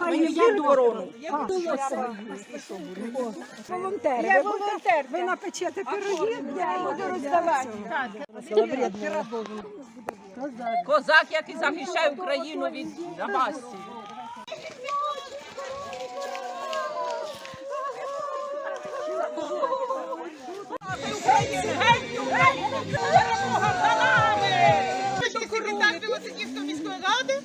Мені вділи корону. Волонтери. Я волонтер. Ви напечете пироги, я буду роздавати. Козак, який захищає Україну від напасті. секретар Білоцерківської міської ради.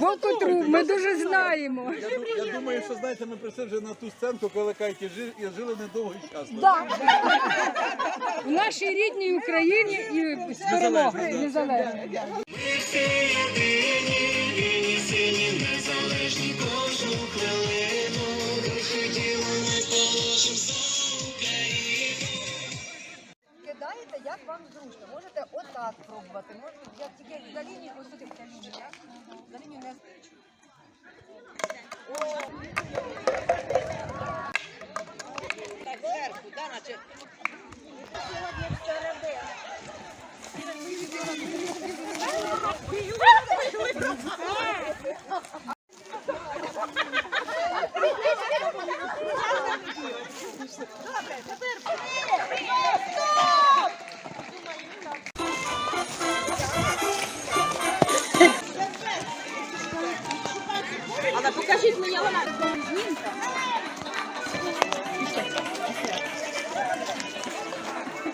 Вовкотру, ми дуже знаємо. Я, я думаю, що знаєте, ми прийшли вже на ту сценку, коли кайки жили, і жили недовго і щасливо. В нашій рідній Україні і з перемогою незалежно. Кидаєте, як вам зручно. Можете отак пробувати. Можете як тільки за лінію, ось тут за лінію. так? За лінію не Але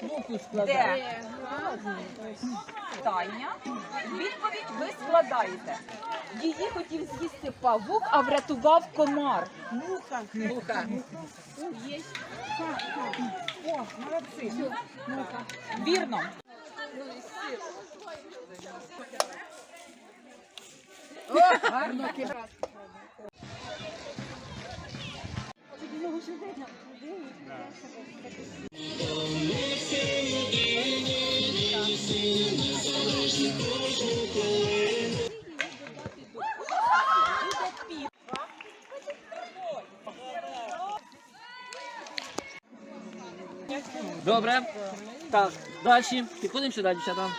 Х, де питання, відповідь ви складаєте. Її хотів з'їсти павук, а врятував комар. Муха. Муха. Є. О, молодці. Муха. Вірно. Добре. Так, далі. Підходимо сюди, дівчата.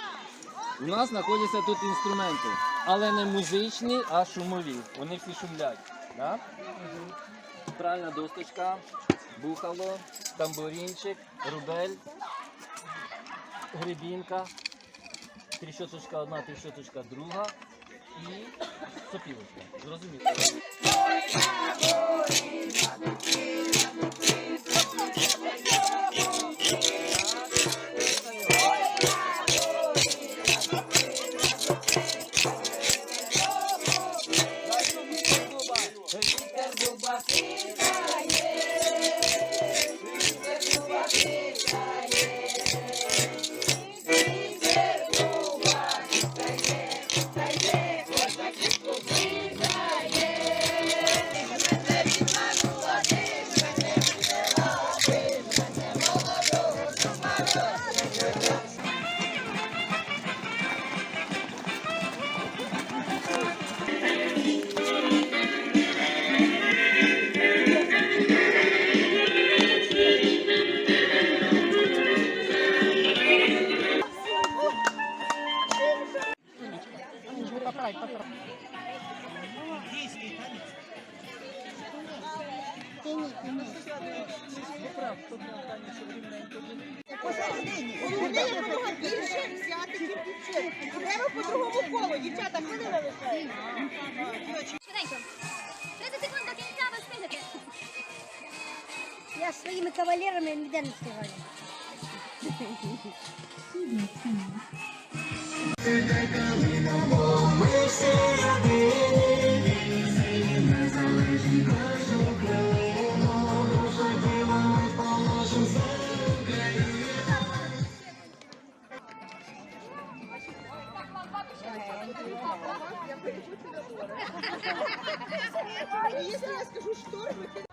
У нас знаходяться тут інструменти, але не музичні, а шумові. Вони всі шумлять. Да? Правильна досточка, бухало, тамбурінчик, рубель, грибінка, тріщоточка одна, тріщоточка друга і сопілочка. Зрозуміло. Людей Дівчата, лишається. Швиденько. 30 секунд до кінця ви встигнете. Я своїми кавалерами ніде не встигаю. Якщо я скажу шторм, Юля,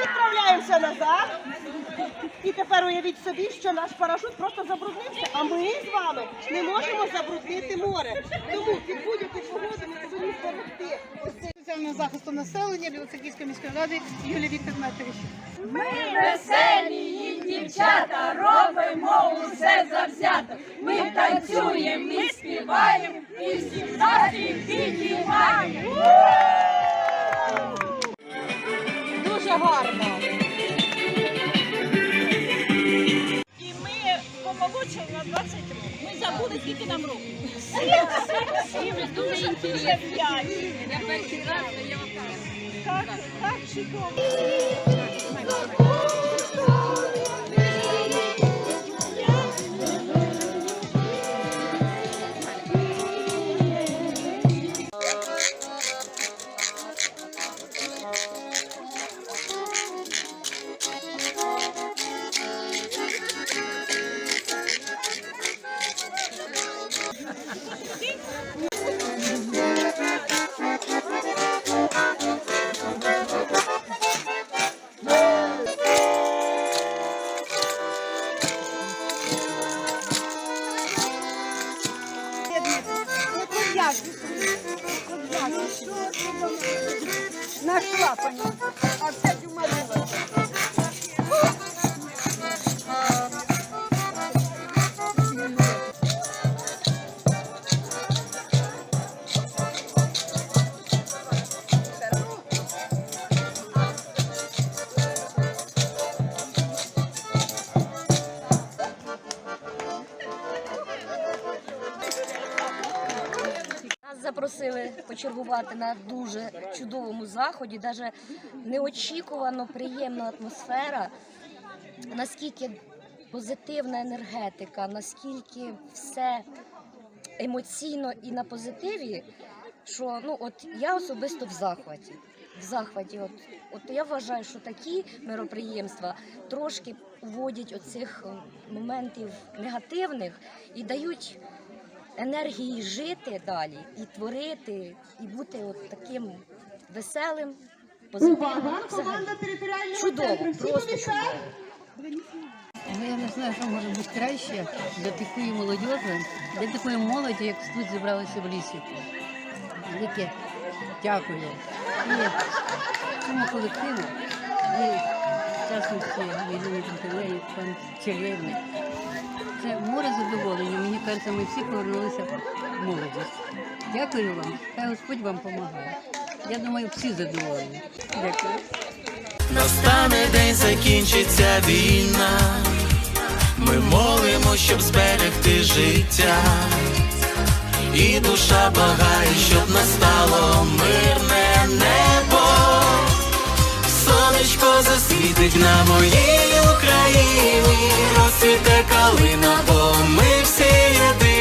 Відправляємося назад. І тепер уявіть собі, що наш парашут просто забруднився, а ми з вами не можемо забруднити море. Тому під будь-яку погоду ми повинні зберегти соціального захисту населення Білоцерківської міської ради Юлія Віктор Дмитрович. Веселі дівчата, робимо усе завзято. Ми танцюємо, ми співаємо і всіх настрій підіймаємо. Дуже гарно. І ми помолодшали на 20 років. Ми забули, скільки нам років. Всім дуже дуже вдячні. Я перший раз, я вам Так, так, чудово. Нашла, поняла. А це дюмарила. Почергувати на дуже чудовому заході, навіть неочікувано приємна атмосфера, наскільки позитивна енергетика, наскільки все емоційно і на позитиві, що ну от я особисто в захваті. В захваті, от, от я вважаю, що такі мероприємства трошки вводять оцих е, моментів негативних і дають енергії жити далі, і творити, і бути от таким веселим, позитивним. Взагалі. Чудово, просто чудово. Ну, я не знаю, що може бути краще для такої молодіжі, для такої молоді, як тут зібралися в лісі. Велике дякую. І цьому колективу, і в частності Єліні Пантелеї, пан Черєвник. Це море задоволення. Мені кажеться, ми всі повернулися в молодість. Дякую вам. Хай Господь вам допомагає. Я думаю, всі задоволені. Дякую. Настане день, закінчиться війна. Ми молимо, щоб зберегти життя. І душа благає, щоб настало мирне небо. Сонечко засвітить на моїй калина, бо ми всі єдині.